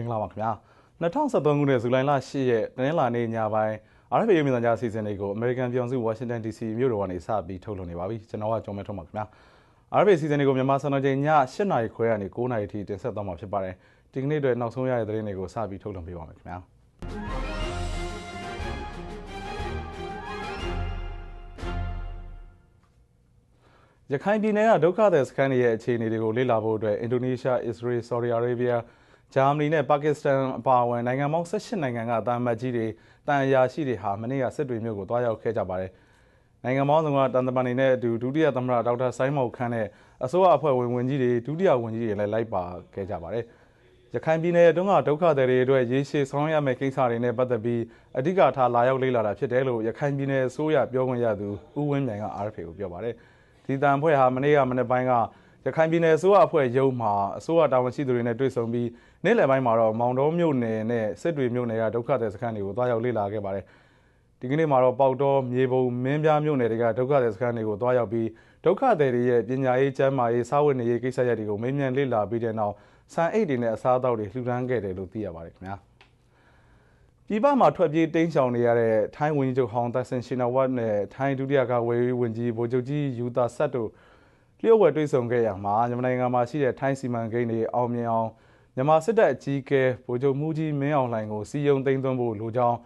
င်္ဂလာပါခင်ဗျာ2023ခုနှစ်ဇူလိုင်လ10ရက်တနင်္လာနေ့ညပိုင်း RFA ရုပ်မြင်သံကြားအစီအစဉ်တွေကို American ပြည်ထောင်စု Washington DC မြို့တော်ကနေစပြီးထုတ်လွှင့်နေပါပြီကျွန်တော်ကကျော်မဲထုံးပါခင်ဗျာ RFA အစီအစဉ်တွေကိုမြန်မာစံတော်ချိန်ည8နာရီခွဲကနေ9နာရီထိတင်ဆက်သွားမှာဖြစ်ပါတယ်ဒီကနေ့အတွက်နောက်ဆုံးရတဲ့သတင်းတွေကိုစပြီးထုတ်လွှင့်ပေးပါမယ်ခင်ဗျာရခိုင်ပြည်နယ်ကဒုက္ခသည်စခန်းတွေရဲ့အခြေအနေတွေကိုလေ့လာဖို့အတွက်အင်ဒိုနီးရှား၊အစ္စရေး၊ဆော်ဒီအာရေဗျ ဂျာမနီနဲ့ပါကစ္စတန်အပါအဝင်နိုင်ငံပေါင်း18နိုင်ငံကတာမတ်ကြီးတွေတန်အရာရှိတွေဟာမနေ့ကစစ်တွေမြို့ကိုတွားရောက်ခဲ့ကြပါတယ်။နိုင်ငံပေါင်းစုံကတန်တမန်တွေနဲ့အတူဒုတိယသမ္မတဒေါက်တာဆိုင်းမောက်ခန်းနဲ့အစိုးရအဖွဲ့ဝင်ဝင်ကြီးတွေဒုတိယဝင်ကြီးတွေလည်းလိုက်ပါခဲ့ကြပါတယ်။ရခိုင်ပြည်နယ်အတွင်းကဒုက္ခသည်တွေအတွက်ရေရှည်ဆောင်ရွက်ရမယ့်ကိစ္စတွေနဲ့ပတ်သက်ပြီးအဓိကထားလာရောက်လေ့လာတာဖြစ်တယ်လို့ရခိုင်ပြည်နယ်အစိုးရပြောခွင့်ရသူဦးဝင်းမြိုင်က RFA ကိုပြောပါတယ်။ဒီတန်ဖွဲ့ဟာမနေ့ကမနေ့ပိုင်းကရခိုင်ပြည်နယ်အစိုးရအဖွဲ့ရုံးမှာအစိုးရတာဝန်ရှိသူတွေနဲ့တွေ့ဆုံပြီး နေ့လယ်ပိုင်းမှာတော့မောင်တော်မြို့နယ်နဲ့စစ်တွေမြို့နယ်ကဒုက္ခသည်စခန်းတွေကိုတွားရောက်လေ့လာခဲ့ပါတယ်။ဒီကနေ့မှာတော့ပေါက်တော်မြေပုံမင်းပြားမြို့နယ်တွေကဒုက္ခသည်စခန်းတွေကိုတွားရောက်ပြီးဒုက္ခသည်တွေရဲ့ပညာရေးကျန်းမာရေးစာဝတ်နေရေးကိစ္စရပ်တွေကိုမေးမြန်းလေ့လာပြီးတဲ့နောက်စံအိတ်တွေနဲ့အစားအသောက်တွေလှူဒါန်းခဲ့တယ်လို့သိရပါတယ်ခင်ဗျာ။ပြည်ပမှာထွက်ပြေးတိမ်းရှောင်နေရတဲ့ထိုင်းဝန်ကြီးချုပ်ဟောင်းသက်ဆင်ရှင်နာဝတ်နဲ့ထိုင်းဒုတိယကာဝေးဝန်ကြီးဗိုလ်ချုပ်ကြီးယူတာဆက်တို့လျှို့ဝှက်တွေ့ဆုံခဲ့ရမှာမြန်မာနိုင်ငံမှာရှိတဲ့ထိုင်းစီမံကိန်းတွေအောင်မြင်အောင် မြန်မာစစ်တပ်အကြီးအကဲဗိုလ်ချုပ်မှုကြီးမင်းအောင်လှိုင်ကိုစီယုံသိမ်းသွင်းဖို့လိုကြောင်း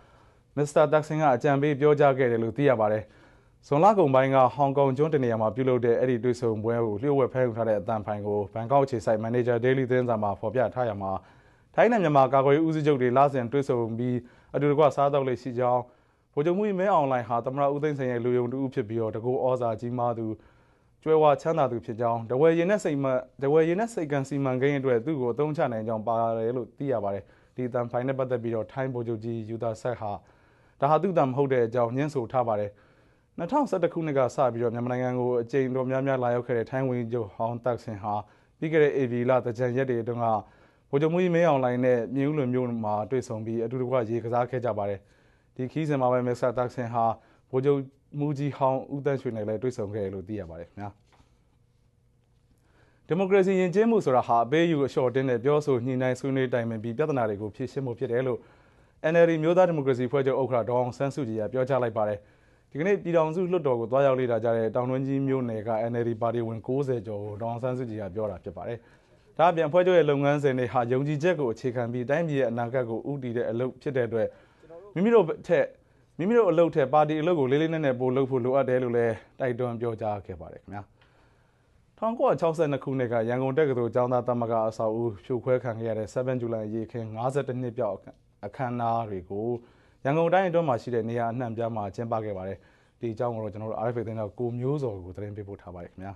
မစ္စတာတက်ဆင်ကအကြံပေးပြောကြားခဲ့တယ်လို့သိရပါတယ်။ဇွန်လကုန်ပိုင်းကဟောင်ကောင်ကျွန်းတနေရာမှာပြုလုပ်တဲ့အဲ့ဒီတွေ့ဆုံပွဲကိုလျှို့ဝှက်ဖမ်းယူထားတဲ့အတန်ဖိုင်ကိုဘန်ကောက်ခြေဆိုင်မန်နေဂျာဒေးလီသတင်းစာမှာဖော်ပြထားရမှာထိုင်းနဲ့မြန်မာကာကွယ်ရေးဦးစီးချုပ်တွေလာစဉ်တွေ့ဆုံပြီးအတူတကွစားတော့လေရှိကြောင်းဗိုလ်ချုပ်မှုကြီးမင်းအောင်လှိုင်ဟာသမရဦးသိန်းစိန်ရဲ့လူယုံတူဖြစ်ပြီးတော့တကူဩဇာကြီးမားသူ ကျွဲဝါချမ်းသာသူဖြစ်ကြောင်းတဝယ်ရင်နဲ့စိတ်မတဝယ်ရင်နဲ့စိတ်ကံစီမံကိန်းအတွက်သူ့ကိုအသုံးချနိုင်ကြောင်းပါတယ်လို့သိရပါတယ်ဒီတန်ဖိုင်နဲ့ပတ်သက်ပြီးတော့ထိုင်းဗိုလ်ချုပ်ကြီးယူတာဆက်ဟာဒါဟာသူ့တံမဟုတ်တဲ့အကြောင်းညှင်းဆိုထားပါတယ်2011ခုနှစ်ကစပြီးတော့မြန်မာနိုင်ငံကိုအကြိမ်တော်များများလာရောက်ခဲ့တဲ့ထိုင်းဝန်ကြီးချုပ်ဟောင်းတက်ဆင်ဟာပြီးခဲ့တဲ့ AV လတကြံရက်တွေအတွင်းကဗိုလ်ချုပ်မှုကြီးမင်းအောင်လှိုင်နဲ့မြင်းဦးလွင်မြို့မှာတွေ့ဆုံပြီးအတူတကွရေကစားခဲ့ကြပါတယ်ဒီခီးစဉ်မှာပဲမစ္စတာတက်ဆင်ဟာဗိုလ်ချုပ် မူကြီးဟောင်းဦးတန်းရွှေနဲ့လည်းတွေ့ဆုံခဲ့တယ်လို့သိရပါတယ်ခင်ဗျာဒီမိုကရေစီယဉ်ကျေးမှုဆိုတာဟာအပေးယူအလျှော့တင်းနဲ့ပြောဆိုညှိနှိုင်းဆွေးနွေးတိုင်ပင်ပြီးပြဿနာတွေကိုဖြေရှင်းဖို့ဖြစ်တယ်လို့ NLD မျိုးသားဒီမိုကရေစီဖွဲ့ချုပ်ဥက္ကဋ္ဌဒေါအောင်ဆန်းစုကြည်ကပြောကြားလိုက်ပါတယ်ဒီကနေ့ပြည်ထောင်စုလွှတ်တော်ကိုတွားရောက်လေ့လာကြတဲ့တောင်တွင်းကြီးမြို့နယ်က NLD ပါတီဝင်60ကျော်ကိုဒေါအောင်ဆန်းစုကြည်ကပြောတာဖြစ်ပါတယ်ဒါအပြင်ဖွဲ့ချုပ်ရဲ့လုပ်ငန်းစဉ်တွေဟာယုံကြည်ချက်ကိုအခြေခံပြီးတိုင်းပြည်ရဲ့အနာဂတ်ကိုဥတည်တဲ့အလုပ်ဖြစ်တဲ့အတွက်မိမိတို့ထက် မိမိတို့အလုပ်ထက်ပါတီအလုပ်ကိုလေးလေးနက်နက်ပို့လုပ်ဖို့လိုအပ်တယ်လို့လည်းတိုက်တွန်းပြောကြားခဲ့ပါတယ်ခင်ဗျာ1962ခုနှစ်ကရန်ကုန်တက္ကသိုလ်ကျောင်းသားသမဂ္ဂအဆောက်အဦဖြိုခွဲခံခဲ့ရတဲ့7ဇူလိုင်ရေခင်း52နှစ်ပြောက်အခမ်းအနားတွေကိုရန်ကုန်တိုင်းအတွင်းမှာရှိတဲ့နေရာအနှံ့ပြားမှာကျင်းပခဲ့ပါတယ်ဒီအကြောင်းကိုတော့ကျွန်တော်တို့ RFA သတင်းတော်ကိုမျိုးစောကိုသတင်းပေးပို့ထားပါတယ်ခင်ဗျာ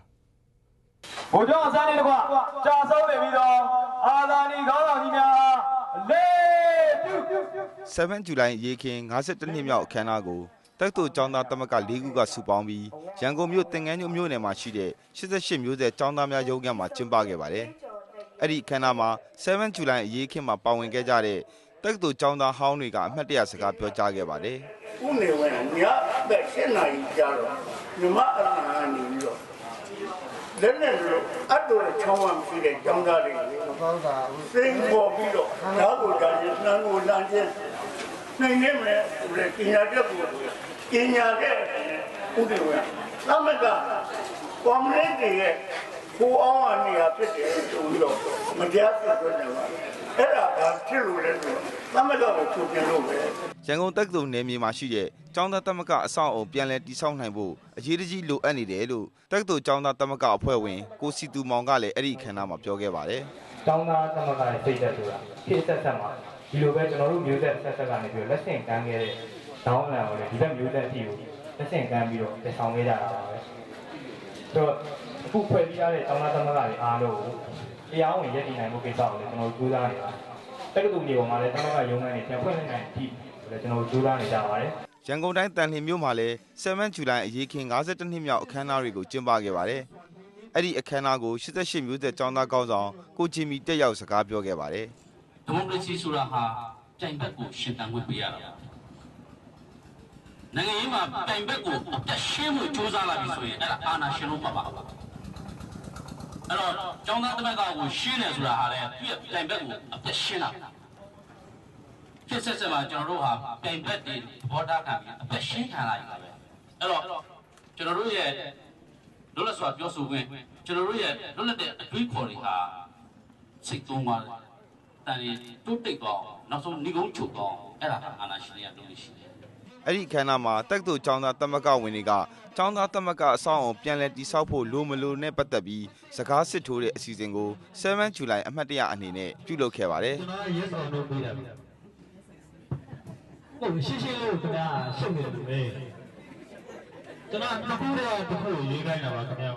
ဗိုလ်ချုပ်အစန်းနေတကွကြာဆုံးနေပြီးတော့အာသာနီခေါင်းဆောင်ကြီးများလေးပြု 7 July ရေခင်52နှစ်မြောက်အခမ်းအနားကိုတက်တူကျောင်းသားတမက၄ခုကစုပေါင်းပြီးရန်ကုန်မြို့တင်ငန်းမြို့မြို့နယ်မှာရှိတဲ့88မျိုးဆက်ကျောင်းသားများရုံးခန်းမှာကျင်းပခဲ့ပါတယ်။အဲ့ဒီအခမ်းအနားမှာ7 July ရေခင်မှာပါဝင်ခဲ့ကြတဲ့တက်တူကျောင်းသားဟောင်းတွေကအမှတ်တရစကားပြောကြားခဲ့ပါတယ်။ဦးနေဝင်ညဘက်၈နာရီကြာတော့ညီမအနားနေပြီးတော့လက်နဲ့လို့အတူချောင်းဝမ်းရှိတဲ့ကျောင်းသားတွေ ဟုတ်ပါဘူးစိတ်ပေါ်ပြီးတော့ဓာတ်ကိုဒါရင်နှမ်းကိုလမ်းချင်းနိုင်နေမယ်ဆိုတဲ့ပညာတတ်ကိုပညာတဲ့ဥဒေဝသမကကွန်မြူနတီရဲ့ကိုအောင်အနေအဖြစ်တယ်ဆိုပြီးတော့မတရားပြတ်နေပါအဲ့ဒါကဖြစ်လို့လဲဆိုတော့သမကကိုထုတ်ပြလို့ပဲရန်ကုန်တက္ကသိုလ်နယ်မြေမှာရှိတဲ့ကျောင်းသားသမကအဆောင်အုံပြန်လည်တည်ဆောက်နိုင်ဖို့အရေးတကြီးလိုအပ်နေတယ်လို့တက္ကသိုလ်ကျောင်းသားသမကအဖွဲ့ဝင်ကိုစီတူမောင်ကလည်းအဲ့ဒီအခမ်းအနားမှာပြောခဲ့ပါတယ်။ ကျောင်းသားသမကရဲ့စိတ်သက်ဆိုတာဖြစ်ဆက်ဆက်မှာဒီလိုပဲကျွန်တော်တို့မျိုးဆက်ဆက်ဆက်ကနေပြီးလက်ဆင့်ကမ်းခဲ့တဲ့ဒေါင်းလန်ကိုလည်းဒီဘက်မျိုးဆက်အထိကိုလက်ဆင့်ကမ်းပြီးတော့တဆောင်ခဲ့ကြတာပါပဲဆိုတော့အခုဖွဲ့ပြီးရတဲ့တောင်းတာသမဂ္ဂတွေအားလုံးကိုတရားဝင်ရည်တည်နိုင်မှုကိစ္စကိုလည်းကျွန်တော်တို့ကြိုးစားနေတာတက္ကသိုလ်မြေပေါ်မှာလည်းသမဂ္ဂရုံးခန်းတွေပြန်ဖွင့်နိုင်တဲ့အထိလည်းကျွန်တော်တို့ကြိုးစားနေကြပါတယ်ရန်ကုန်တိုင်းတန်လှင်မြို့မှာလည်း7ဇူလိုင်အရေးခင်52နှစ်မြောက်အခမ်းအနားတွေကိုကျင်းပခဲ့ပါတယ် အဲ့ဒီအခမ်းအနားကို88မျိုးဆက်ចောင်းသားကောင်းဆောင်ကိုချီမီတက်ရောက်စကားပြောခဲ့ပါတယ်ဒီမိုကရေစီဆိုတာဟာပြိုင်ဘက်ကိုရှင်သန်ခွင့်ပေးရတာနိုင်ငံရေးမှာပြိုင်ဘက်ကိုအသက်ရှင်းမှုစူးစမ်းလာပြီဆိုရင်အဲ့ဒါအာဏာရှင်လို့မှတ်ပါအဲ့တော့ကျောင်းသားတမက်ကကိုရှင်းတယ်ဆိုတာဟာလေပြည့်ပြိုင်ဘက်ကိုအသက်ရှင်းတာဖြစ်ဆက်ဆက်မှာကျွန်တော်တို့ဟာပြိုင်ဘက်တွေသဘောထားခံပြီးအသက်ရှင်းခံလာပြီပဲအဲ့တော့ကျွန်တော်တို့ရဲ့ လွတ်လပ်စွာပြောဆိုခွင့်ကျွန်တော်တို့ရဲ့လွတ်လပ်တဲ့အတွေးခေါ်တွေဟာစိတ်သုံးပါတယ်တန်ရင်တိုးတိတ်သွားအောင်နောက်ဆုံးဏိကုံးချုပ်သွားအောင်အဲ့ဒါကအာဏာရှင်တွေကလုပ်လို့ရှိတယ်အဲ့ဒီအခမ်းအနားမှာတက္ကသိုလ်ကျောင်းသားသမဂ္ဂဝင်တွေကကျောင်းသားသမဂ္ဂအဆောင်အောင်ပြန်လည်တည်ဆောက်ဖို့လိုမလိုနဲ့ပတ်သက်ပြီးစကားစစ်ထိုးတဲ့အစီအစဉ်ကို7 July အမှတ်တရအနေနဲ့ပြုလုပ်ခဲ့ပါတယ်ကျွန်တော်ရဲဆောင်လို့ပေးတာဗျဟုတ်ရှင်းရှင်းလေးကိုခင်ဗျာရှုပ်နေတယ်ပဲ ကျွန်တော်တစ်ခုတည်းတစ်ခုရေးခိုင်းတာပါခင်ဗျာ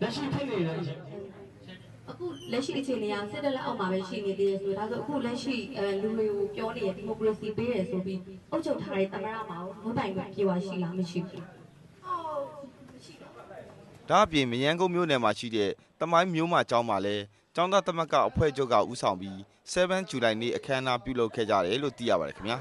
လက်ရှိဖြစ်နေတဲ့အခြေအခုလက်ရှိအခြေအနေကစစ်တပ်လက်အောက်မှာပဲရှိနေသေးတယ်ဆိုတော့ဒါဆိုအခုလက်ရှိအဲလူတွေကိုပြောနေရဒီမိုကရေစီပေးတယ်ဆိုပြီးအုပ်ချုပ်ထားတဲ့သမရမှာကိုဝန်ပိုင်ခွင့်ပြေဝရှိလားမရှိဘူးဒါအပြင်မယန်းကုန်းမြို့နယ်မှာရှိတဲ့တမိုင်းမျိုးမကျောင်းမှာလည်းကျောင်းသားသမဂ္ဂအဖွဲ့ချုပ်ကဦးဆောင်ပြီး7 July နေ့အခမ်းအနားပြုလုပ်ခဲ့ကြတယ်လို့သိရပါတယ်ခင်ဗျာ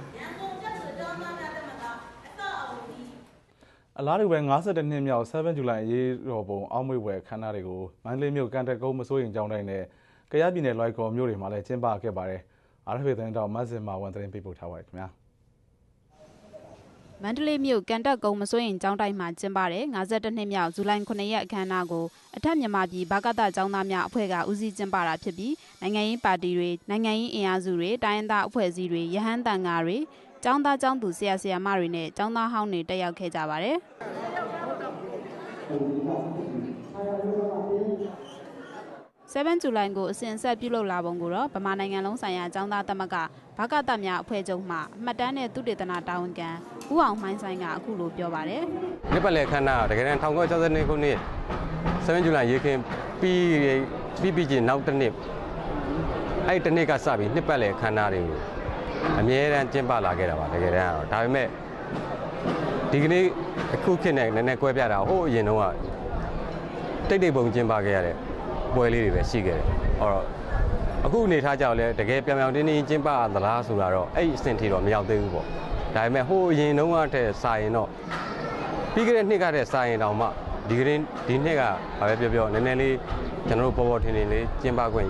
အလားတူပဲ52နှစ်မြောက်7 July အရေးတော်ပုံအောက်မေ့ဝယ်ခမ်းနားတွေကိုမန္တလေးမြို့ကန်တက်ကုန်းမစိုးရင်ကျောင်းတိုင်းနဲ့ကရပြည်နယ်လွိုက်ကော်မြို့တွေမှာလည်းကျင်းပခဲ့ပါတယ်။ RFA သတင်းတောက်မတ်စင်မာဝန်သတင်းပေးပို့ထားပါတယ်ခင်ဗျာ။မန္တလေးမြို့ကန်တက်ကုန်းမစိုးရင်ကျောင်းတိုင်းမှာကျင်းပတဲ့52နှစ်မြောက်ဇူလိုင်9ရက်အခမ်းအနားကိုအထက်မြန်မာပြည်ဘာကတကျောင်းသားများအဖွဲ့ကဦးစီးကျင်းပတာဖြစ်ပြီးနိုင်ငံရေးပါတီတွေနိုင်ငံရေးအင်အားစုတွေတိုင်းရင်းသားအဖွဲ့အစည်းတွေရဟန်းတန်ဃာတွေ ကျောင်းသားကျောင်းသူဆရာဆရာမတွေနဲ့ကျောင်းသားဟောင်းတွေတက်ရောက်ခဲ့ကြပါတယ်7ဇူလိုင်ကိုအစဉ်အဆက်ပြုလုပ်လာပုံကိုတော့ဗမာနိုင်ငံလုံးဆိုင်ရာကျောင်းသားသမဂ္ဂဘာကတများအဖွဲ့ချုပ်မှအမှတ်တမ်းနဲ့သူတေသနာတာဝန်ခံဦးအောင်မိုင်းဆိုင်ကအခုလိုပြောပါတယ်နှစ်ပတ်လည်ခမ်းနားတကယ်တမ်း1962ခုနှစ်7ဇူလိုင်ရေခင်ပြီးပြီးပြီးချင်းနောက်တစ်နှစ်အဲ့ဒီတစ်နှစ်ကစပြီးနှစ်ပတ်လည်ခမ်းနားတွေကို အမြဲတမ်းကျင်းပလာခဲ့တာပါတကယ်တမ်းကတော့ဒါပေမဲ့ဒီကနေ့အခုခေတ်နဲ့နည်းနည်းကွဲပြားတာဟိုးအရင်တုန်းကတိတ်တိတ်ပုံကျင်းပခဲ့ရတဲ့ပွဲလေးတွေပဲရှိခဲ့တယ်ဟောတော့အခုအနေထားကြောက်လဲတကယ်ပြောင်ပြောင်တင်းတင်းကျင်းပရသလားဆိုတာတော့အဲ့ဒီအဆင့်ထိတော့မရောက်သေးဘူးပေါ့ဒါပေမဲ့ဟိုးအရင်တုန်းကတည်းကစာရင်တော့ပြီးခဲ့တဲ့နှစ်ကတည်းကစာရင်တောင်မှဒီကနေ့ဒီနှစ်ကဘာပဲပြောပြောနည်းနည်းလေးကျွန်တော်တို့ပေါ်ပေါ်ထင်ထင်လေးကျင်းပခွင့်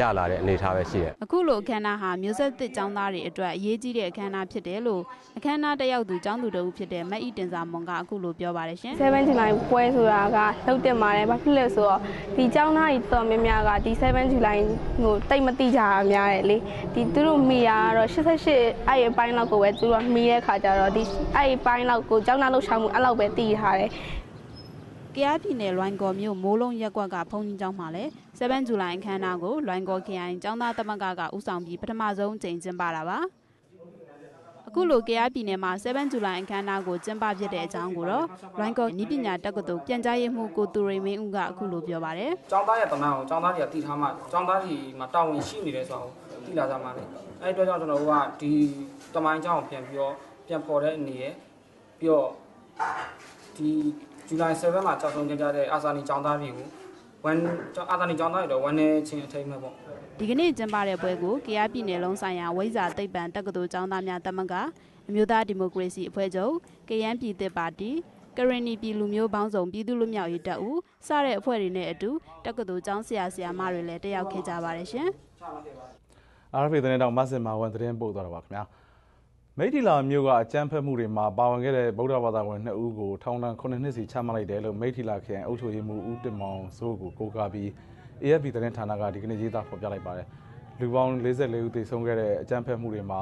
ရလာတဲ့အနေအထားပဲရှိတယ်အခုလိုအခမ်းအနားဟာမျိုးဆက်သစ်ကျောင်းသားတွေအတွက်အရေးကြီးတဲ့အခမ်းအနားဖြစ်တယ်လို့အခမ်းအနားတက်ရောက်သူကျောင်းသူတို့ဖြစ်တဲ့မတ်ဤတင်စာမွန်ကအခုလိုပြောပါတယ်ရှင်7 July ပွဲဆိုတာကလှုပ်တင်ပါတယ်ဘာဖြစ်လဲဆိုတော့ဒီကျောင်းသားကြီးတော်များများကဒီ7 July ကိုတိတ်မတိကြတာများတယ်လေဒီသူတို့မိတာကတော့88အဲ့ဒီပိုင်းလောက်ကိုပဲသူတို့ကမိတဲ့ခါကျတော့ဒီအဲ့ဒီပိုင်းလောက်ကိုကျောင်းသားလှုပ်ရှားမှုအဲ့လောက်ပဲတည်ထားတယ် ကယားပြည်နယ်လွိုင်ကော်မြို့မိုးလုံးရက်ကွက်ကဘုံကြီးကျောင်းမှာလည်း7ဇူလိုင်အခမ်းအနားကိုလွိုင်ကော်ခရိုင်ကျောင်းသားသမဂ္ဂကဦးဆောင်ပြီးပထမဆုံးအကြိမ်ကျင်းပတာပါအခုလိုကယားပြည်နယ်မှာ7ဇူလိုင်အခမ်းအနားကိုကျင်းပဖြစ်တဲ့အကြောင်းကိုတော့လွိုင်ကော်ဤပညာတက္ကသိုလ်ပြန်ကြားရေးမှူးကိုသူရိမင်းဦးကအခုလိုပြောပါတယ်ကျောင်းသားရဲ့တနာကိုကျောင်းသားတွေကတည်ထားမှကျောင်းသားတွေမှာတာဝန်ရှိနေတယ်ဆိုတော့တည်လာကြမှာလေအဲ့ဒီအတွက်ကြောင့်ကျွန်တော်တို့ကဒီတမိုင်းကျောင်းကိုပြန်ပြီးတော့ပြန်ပေါ်တဲ့အနေနဲ့ပြီးတော့ဒီ ဇူလိုင်7မှာကြောက်ဆုံးကြတဲ့အာဇာနည်ကျောင်းသားတွေကိုဝန်အာဇာနည်ကျောင်းသားတွေတော့ဝန်နေချင်းအထိမ်းမဲ့ပေါ့ဒီကနေ့ကျင်းပတဲ့ပွဲကိုကယားပြည်နယ်လုံးဆိုင်ရာဝိဇ္ဇာသိပ္ပံတက္ကသိုလ်ကျောင်းသားများတမကအမျိုးသားဒီမိုကရေစီအဖွဲ့ချုပ်ကယန်းပြည်သစ်ပါတီကရင်နီပြည်လူမျိုးပေါင်းစုံပြည်သူ့လူမျိုးရေးတပ်ဦးစတဲ့အဖွဲ့တွေနဲ့အတူတက္ကသိုလ်ကျောင်းဆရာဆရာမတွေလည်းတက်ရောက်ခဲ့ကြပါတယ်ရှင် RFA သတင်းတောက်မတ်စင်မာဝန်သတင်းပို့သွားတာပါခင်ဗျာ မိထီလာမြို့ကအကြမ်းဖက်မှုတွေမှာပါဝင်ခဲ့တဲ့ဗုဒ္ဓဘာသာဝင်2ဦးကိုထောင်ဒဏ်9နှစ်စီချမှတ်လိုက်တယ်လို့မိထီလာခရိုင်အုပ်ချုပ်ရေးမှူးဦးတင်မောင်စိုးကိုကိုးကားပြီး AFP သတင်းဌာနကဒီကနေ့ရေးသားဖော်ပြလိုက်ပါတယ်လူပေါင်း44ဦးသေဆုံးခဲ့တဲ့အကြမ်းဖက်မှုတွေမှာ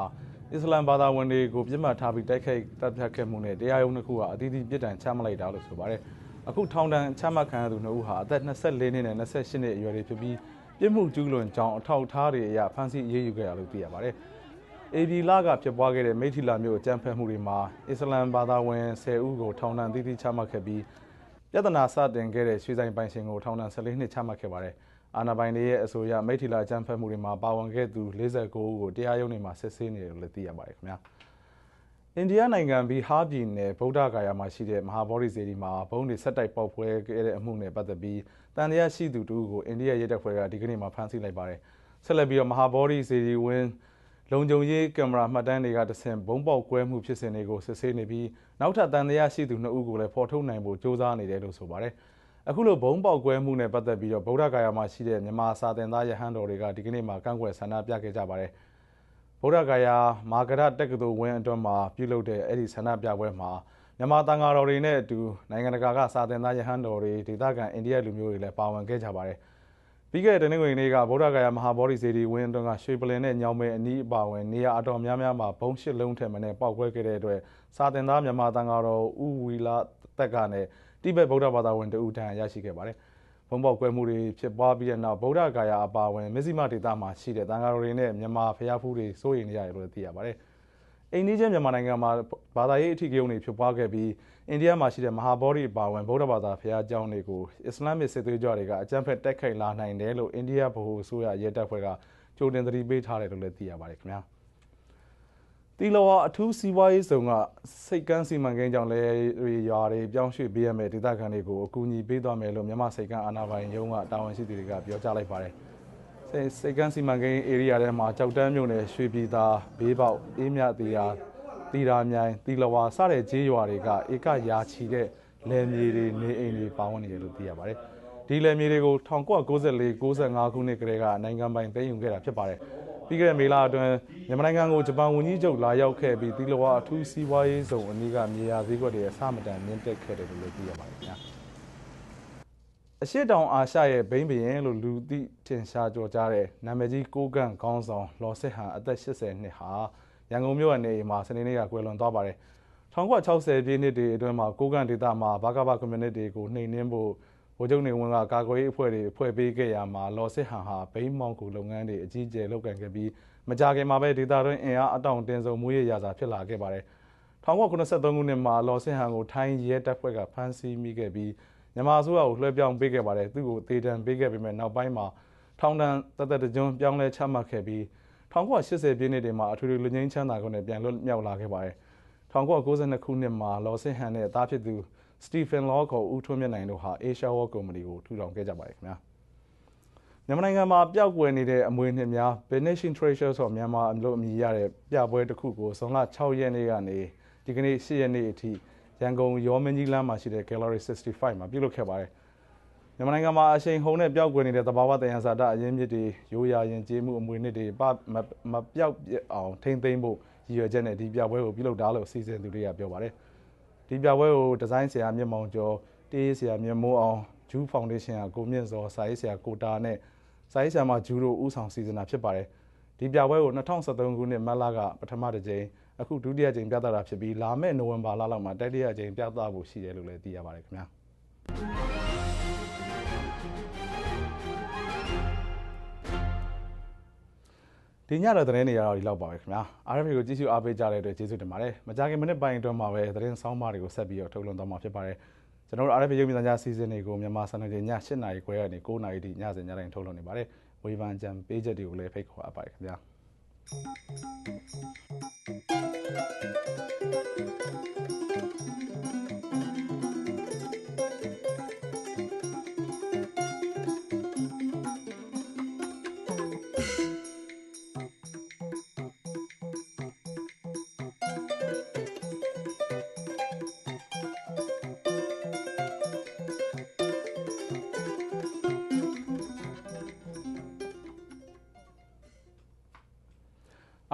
အစ္စလမ်ဘာသာဝင်တွေကိုပြစ်မှတ်ထားပြီးတိုက်ခိုက်တပ်ဖြတ်ခဲ့မှုနဲ့တရားရုံးတစ်ခုကအသီးသီးပြစ်ဒဏ်ချမှတ်လိုက်တာလို့ဆိုပါတယ်အခုထောင်ဒဏ်ချမှတ်ခံရသူ2ဦးဟာအသက်24နှစ်နဲ့28နှစ်အရွယ်တွေဖြစ်ပြီးပြစ်မှုကျူးလွန်ကြောင်းအထောက်အထားတွေအရဖမ်းဆီးအရေးယူခဲ့ရလို့သိရပါတယ်။ AB လကဖြစ်ပွားခဲ့တဲ့မိထီလာမျိုးအကြမ်းဖက်မှုတွေမှာအစ္စလမ်ဘာသာဝင်10ဦးကိုထောင်ဒဏ်သီးသီးချမှတ်ခဲ့ပြီးပြဿနာစတင်ခဲ့တဲ့ရွှေဆိုင်ပိုင်ရှင်ကိုထောင်ဒဏ်14နှစ်ချမှတ်ခဲ့ပါတယ်။အာဏာပိုင်တွေရဲ့အဆိုအရမိထီလာအကြမ်းဖက်မှုတွေမှာပါဝင်ခဲ့သူ49ဦးကိုတရားရုံးတွေမှာစစ်ဆေးနေတယ်လို့သိရပါတယ်ခင်ဗျာ။အိန္ဒိယနိုင်ငံဘီဟာပြည်နယ်ဗုဒ္ဓဂါယာမှာရှိတဲ့မဟာဗောဓိစေတီမှာဘုံတွေဆက်တိုက်ပေါက်ပွဲခဲ့တဲ့အမှုနဲ့ပတ်သက်ပြီးတန်တရားရှိသူတို့ကိုအိန္ဒိယရဲတပ်ဖွဲ့ကဒီကနေ့မှဖမ်းဆီးလိုက်ပါတယ်။ဆက်လက်ပြီးတော့မဟာဗောဓိစေတီဝင်း လုံခြုံရေးကင်မရာမှတ်တမ်းတွေကတဆင့်ဘုံပေါက်ကွဲမှုဖြစ်စဉ်တွေကိုစစ်ဆေးနေပြီးနောက်ထပ်တန်တရားရှိသူ2ဦးကိုလည်းဖော်ထုတ်နိုင်ဖို့စ조사နေတယ်လို့ဆိုပါတယ်။အခုလိုဘုံပေါက်ကွဲမှုနဲ့ပတ်သက်ပြီးတော့ဗုဒ္ဓဂါယာမှာရှိတဲ့မြန်မာစာသင်သားရဟန်းတော်တွေကဒီကနေ့မှာကန့်ကွက်ဆန္ဒပြခဲ့ကြပါတယ်ဗုဒ္ဓဂါယာမာဂရတက္ကသိုလ်ဝင်းအတွင်းမှာပြုလုပ်တဲ့အဲ့ဒီဆန္ဒပြပွဲမှာမြန်မာတန်ဃာတော်တွေနဲ့အတူနိုင်ငံတကာကစာသင်သားရဟန်းတော်တွေဒေသခံအိန္ဒိယလူမျိုးတွေလည်းပါဝင်ခဲ့ကြပါတယ် ပြီးခဲ့တဲ့တနင်္ဂနွေနေ့ကဗုဒ္ဓဂါယာမဟာဗောဓိစေတီဝင်းအတွင်းကရွှေပလင်နဲ့ညောင်မဲအနီးအပါဝင်နေရာအတော်များများမှာဘုံရှစ်လုံးထက်မနဲ့ပောက်ကွဲခဲ့တဲ့အတွက်စာသင်သားမြန်မာတန်ဃာတော်ဦးဝီလာတက်ကနဲ့တိဘက်ဗုဒ္ဓဘာသာဝင်တဦးထံရရှိခဲ့ပါတယ်။ဘုံပေါက်ကွဲမှုတွေဖြစ်ပွားပြီးတဲ့နောက်ဗုဒ္ဓဂါယာအပါဝင်မဇ္ဈိမဒေသမှာရှိတဲ့တန်ဃာတော်တွေနဲ့မြန်မာဖျားဖူးတွေစိုးရိမ်နေရတယ်လို့သိရပါတယ်။ အိန္ဒိယမြန်မာနိုင်ငံမှာဘာသာရေးအထူးကိယုံတွေဖြစ်ပွားခဲ့ပြီးအိန္ဒိယမှာရှိတဲ့မဟာဗောဓိပါဝင်ဗုဒ္ဓဘာသာဖျားကျောင်းတွေကိုအစ္စလာမစ်စစ်သွေးကြွတွေကအကြမ်းဖက်တိုက်ခိုက်လာနိုင်တယ်လို့အိန္ဒိယဗဟိုအစိုးရရဲတပ်ဖွဲ့ကကြိုတင်သတိပေးထားတယ်လို့လည်းသိရပါတယ်ခင်ဗျာတီလောဝါအထူးစီးပွားရေးဆောင်ကစိတ်ကန်းစီမံကိန်းကြောင့်လည်းရွာတွေပြောင်းရွှေ့ပေးရမယ်ဒေသခံတွေကိုအကူအညီပေးသွားမယ်လို့မြန်မာစိတ်ကန်းအာဏာပိုင်ရုံးကတာဝန်ရှိသူတွေကပြောကြားလိုက်ပါတယ်။ စိတ်ကန်းစီမံကိန်း area ထဲမှာကြောက်တန်းမြို့နယ်ရွှေပြည်သာဘေးပေါက်အေးမြတီရာတီရာမြိုင်တီလဝါစတဲ့ဂျေးရွာတွေကဧကရာချီတဲ့လယ်မြေတွေနေအိမ်တွေပါဝင်နေတယ်လို့သိရပါတယ်။ဒီလယ်မြေတွေကို1994 95ခုနှစ်ကတည်းကနိုင်ငံပိုင်သိမ်းယူခဲ့တာဖြစ်ပါတယ်။ပြီးခဲ့တဲ့မေလအတွင်းမြန်မာနိုင်ငံကိုဂျပန်ဝန်ကြီးချုပ်လာရောက်ခဲ့ပြီးတီလဝါအထူးစီးပွားရေးဆောင်အနီးကမြေယာဈေးကွက်တွေအစမတန်မြင့်တက်ခဲ့တယ်လို့လည်းသိရပါတယ်ခင်ဗျာ။ အရှိတောင်အာရှရဲ့ဘိန်းဘရင်လို့လူသိထင်ရှားကြော်ကြားတဲ့နာမည်ကြီးကိုကန့်ခေါင်းဆောင်လော်စစ်ဟန်အသက်80နှစ်ဟာရန်ကုန်မြို့အနေမှာစနေနေ့ကကွယ်လွန်သွားပါတယ်1960ပြည့်နှစ်တွေအတွင်းမှာကိုကန့်ဒေသမှာဘာကဘာ community ကိုနှိမ်နင်းဖို့ဗိုလ်ချုပ်နေဝန်ကကာကွယ်ရေးအဖွဲ့တွေဖွဲ့ပေးခဲ့ရမှာလော်စစ်ဟန်ဟာဘိန်းမောင်ကူလုပ်ငန်းတွေအကြီးအကျယ်လုပ်ကိုင်ခဲ့ပြီးမကြခင်မှာပဲဒေသတွင်းအင်အားအတောင်တင်ဆုံးမွေးရရာစာဖြစ်လာခဲ့ပါတယ်1983ခုနှစ်မှာလော်စစ်ဟန်ကိုထိုင်းရဲတပ်ဖွဲ့ကဖမ်းဆီးမိခဲ့ပြီး မြန်မာအစိုးရကိုလွှဲပြောင်းပေးခဲ့ပါတယ်သူ့ကိုတေတံပေးခဲ့ပေမဲ့နောက်ပိုင်းမှာထောင်ဒဏ်တသက်တကြွပြောင်းလဲချမှတ်ခဲ့ပြီး1980ပြည့်နှစ်တွေမှာအထွေထွေလူငင်းချမ်းသာခွင့်နဲ့ပြန်လွတ်မြောက်လာခဲ့ပါတယ်1992ခုနှစ်မှာလော်ဆင်ဟန်နဲ့တားဖြစ်သူစတီဖင်လောခေါ်ဦးထွန်းမြတ်နိုင်တို့ဟာ Asia World Company ကိုထူထောင်ခဲ့ကြပါတယ်ခင်ဗျာမြန်မာနိုင်ငံမှာပျောက်ကွယ်နေတဲ့အမွေနှစ်များ Benishing Treasure ဆိုမြန်မာအလို့အမည်ရတဲ့ပြပွဲတစ်ခုကိုဇွန်လ6ရက်နေ့ကနေဒီကနေ့10ရက်နေ့အထိ ရန်ကုန်ရောမင်းကြီးလမ်းမှာရှိတဲ့ Gallery 65မှာပြုလုပ်ခဲ့ပါတယ်မြန်မာနိုင်ငံမှာအရှိန်ဟုန်နဲ့ပျောက်ကွယ်နေတဲ့သဘာဝတယံဇာတအရင်းမြစ်တွေရိုးရာရင်ကျေးမှုအမွေနှစ်တွေမပျောက်ပြအောင်ထိမ့်သိမ်းဖို့ရည်ရွယ်ချက်နဲ့ဒီပြပွဲကိုပြုလုပ်တာလို့စီစဉ်သူတွေကပြောပါတယ်ဒီပြပွဲကိုဒီဇိုင်းဆရာမြင့်မောင်ကျော်တေးဆရာမြင့်မိုးအောင်ဂျူးဖောင်ဒေးရှင်းကကိုမြင့်စောစာရေးဆရာကိုတာနဲ့စာရေးဆရာမဂျူးတို့ဦးဆောင်စီစဉ်တာဖြစ်ပါတယ်ဒီပြပွဲကို2013ခုနှစ်မတ်လကပထမတစ်ကြိမ် အခုဒုတိယကြိမ်ပြသတာဖြစ်ပြီးလာမယ့်နိုဝင်ဘာလလောက်မှာတတိယကြိမ်ပြသဖို့ရှိတယ်လို့လည်းသိရပါတယ်ခင်ဗျာဒီညတော့သတင်းတွေကတော့ဒီလောက်ပါပဲခင်ဗျာ RFA ကိုကြည့်ရှုအားပေးကြတဲ့အတွက်ကျေးဇူးတင်ပါတယ်မကြခင်မိနစ်ပိုင်းအတွင်းမှာပဲသတင်းဆောင်းပါးတွေကိုဆက်ပြီးတော့ထုတ်လွှင့်သွားမှာဖြစ်ပါတယ်ကျွန်တော်တို့ RFA ရုပ်မြင်သံကြားစီစဉ်တွေကိုမြန်မာစံတော်ချိန်ည8:00နာရီခွဲကနေ9:00နာရီထိညစဉ်ညတိုင်းထုတ်လွှင့်နေပါတယ်ဝေဖန်ကြံပေးချက်တွေကိုလည်းဖိတ်ခေါ်အပ်ပါတယ်ခင်ဗျာ Música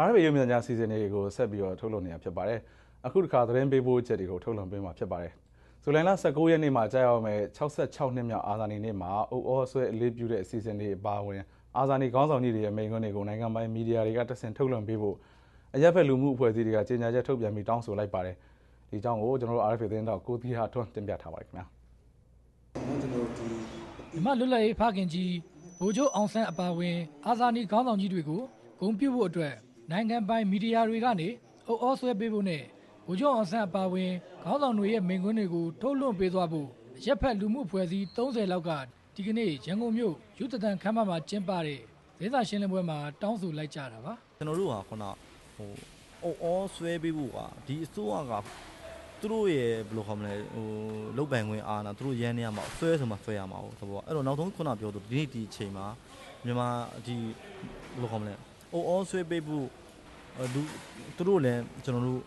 အားရပေရုံမြန်ကြားစီစဉ်တွေကိုဆက်ပြီးတော့ထုတ်လွှင့်နေတာဖြစ်ပါတယ်။အခုတစ်ခါသတင်းပေးပို့ချက်တွေကိုထုတ်လွှင့်ပေးမှာဖြစ်ပါတယ်။ဇူလိုင်လ19ရက်နေ့မှာကြာရောက်မယ်66နှစ်မြောက်အာဇာနည်နေ့မှာအုပ်အောဆွဲအလေးပြုတဲ့အစီအစဉ်တွေအပါအဝင်အာဇာနည်ခေါင်းဆောင်ကြီးတွေရဲ့မိန့်ခွန်းတွေကိုနိုင်ငံပိုင်မီဒီယာတွေကတဆင့်ထုတ်လွှင့်ပေးဖို့အရက်ဖက်လူမှုအဖွဲ့အစည်းတွေကကြေညာချက်ထုတ်ပြန်ပြီးတောင်းဆိုလိုက်ပါတယ်။ဒီအကြောင်းကိုကျွန်တော်တို့ RFA သတင်းတော့ကိုသီဟာထွန်းတင်ပြထားပါတယ်ခင်ဗျာ။ကျွန်တော်ဒီဒီမှာလွတ်လပ်ရေးဖခင်ကြီးဗိုလ်ချုပ်အောင်ဆန်းအပါအဝင်အာဇာနည်ခေါင်းဆောင်ကြီးတွေကိုဂုဏ်ပြုဖို့အတွက် နိုင်ငံပိုင်မီဒီယာတွေကနေအုပ်အောဆွဲပေးဖို့နဲ့ဗိုလ်ချုပ်အောင်ဆန်းအပါဝင်ခေါင်းဆောင်တွေရဲ့မိန့်ခွန်းတွေကိုထုတ်လွှင့်ပေးသွားဖို့ရက်ဖက်လူမှုဖွဲ့စည်း30လောက်ကဒီကနေ့ရန်ကုန်မြို့ရုပ်တံခမ်းမမှာကျင်းပတဲ့ဒေသရှင်းလင်းပွဲမှာတောင်းဆိုလိုက်ကြတာပါကျွန်တော်တို့ဟာခုနဟိုအုပ်အောဆွဲပေးဖို့ကဒီအစိုးရကသူတို့ရဲ့ဘယ်လိုခေါ်မလဲဟိုလုတ်ပိုင်ခွင့်အာဏာသူတို့ရန်နေရမှာဆွဲဆိုမှဆွဲရမှာဟုတ်သဘောအဲ့တော့နောက်ဆုံးခုနပြောသူဒီနေ့ဒီအချိန်မှာမြန်မာဒီဘယ်လိုခေါ်မလဲ အိုအောဆွေးပေးဖို့လူသူတို့လည်းကျွန်တော်တို့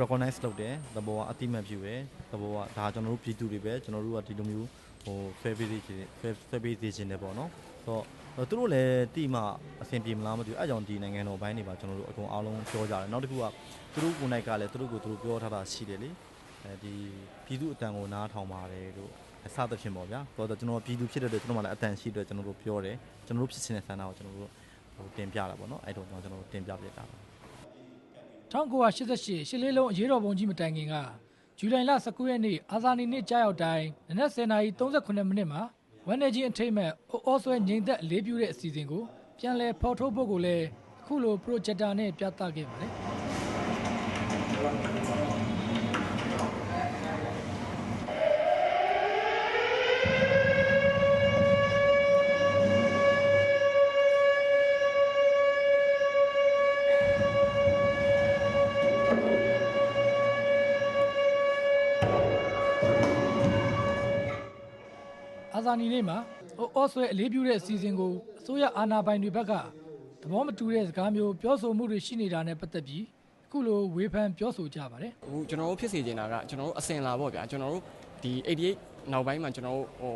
recognize လုပ်တယ်သဘောကအတိမတ်ပြုတယ်သဘောကဒါကျွန်တော်တို့ပြည်သူတွေပဲကျွန်တော်တို့ကဒီလိုမျိုးဟိုဆွဲပေးသေးခြင်းဆွဲဆွဲပေးသေးခြင်းတယ်ပေါ့နော်ဆိုတော့သူတို့လည်းတိမှအဆင်ပြေမလားမသိဘူးအဲကြောင့်ဒီနိုင်ငံတော်ဘိုင်းတွေပါကျွန်တော်တို့အကုန်အားလုံးပြောကြတယ်နောက်တစ်ခုကသူတို့ကိုယ်နိုင်ကလည်းသူတို့ကိုသူတို့ပြောထားတာရှိတယ်လေအဲဒီပြည်သူအတန်ကိုနားထောင်ပါတယ်လို့အစသဖြင့်ပေါ့ဗျာဆိုတော့ကျွန်တော်ပြည်သူဖြစ်တဲ့အတွက်ကျွန်တော်မှလည်းအတန်ရှိတဲ့အတွက်ကျွန်တော်တို့ပြောတယ်ကျွန်တော်တို့ဖြစ်နေတဲ့ဆန္ဒကိုကျွန်တော်တို့ ဟိုတင်ပြတာပေါ့နော်အဲ့တော့ကျွန်တော်တို့တင်ပြပြတာပါ1988ရှစ်လေးလုံးအရေးတော်ပုံကြီးမတိုင်ခင်ကဇူလိုင်လ19ရက်နေ့အာဇာနည်နေ့ကြားရောက်တိုင်းနနက်10:38မိနစ်မှာဝန်နေချင်းအထိမ်းမဲ့အော်ဆွဲငိမ့်သက်အလေးပြုတဲ့အစီအစဉ်ကိုပြန်လည်ဖော်ထုတ်ဖို့ကိုလည်းအခုလို projector နဲ့ပြသခဲ့ပါတယ် အာဇာနည်နေ့မှာအော်ဆွဲအလေးပြုတဲ့အစီအစဉ်ကိုအစိုးရအာဏာပိုင်တွေဘက်ကသဘောမတူတဲ့စကားမျိုးပြောဆိုမှုတွေရှိနေတာနဲ့ပတ်သက်ပြီးအခုလိုဝေဖန်ပြောဆိုကြပါတယ်ဟိုကျွန်တော်တို့ဖြစ်စေချင်တာကကျွန်တော်တို့အစင်လာပေါ့ဗျာကျွန်တော်တို့ဒီ88နောက်ပိုင်းမှာကျွန်တော်တို့ဟို